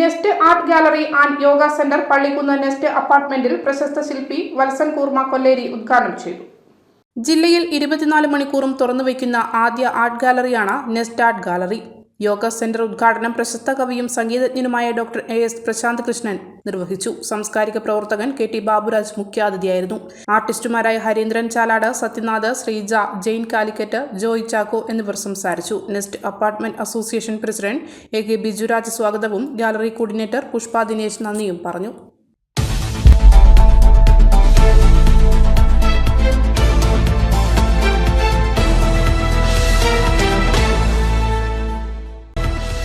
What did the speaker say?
Nest art gallery and yoga centre Pallikkunnu nest അപ്പാർട്ട്മെന്റിൽ പ്രശസ്ത ശില്പി വത്സൻ കൂർമ കൊല്ലേരി ഉദ്ഘാടനം ചെയ്തു. ജില്ലയിൽ ഇരുപത്തിനാല് മണിക്കൂറും തുറന്നുവയ്ക്കുന്ന ആദ്യ art ഗാലറിയാണ് nest art gallery. Yoga centre ഉദ്ഘാടനം പ്രശസ്ത കവിയും സംഗീതജ്ഞനുമായ doctor A S Prashanth Krishnan നിർവഹിച്ചു. സാംസ്കാരിക പ്രവർത്തകൻ കെ ടി ബാബുരാജ് മുഖ്യാതിഥിയായിരുന്നു. ആർട്ടിസ്റ്റുമാരായ ഹരീന്ദ്രൻ ചാലാട് സത്യനാഥ് ശ്രീജ ജെയിൻ കാലിക്കറ്റ് ജോയ് ചാക്കോ എന്നിവർ സംസാരിച്ചു. Nest apartment association president A K Bijuraj സ്വാഗതവും ഗാലറി കോർഡിനേറ്റർ പുഷ്പ ദിനേശ് നന്ദിയും പറഞ്ഞു.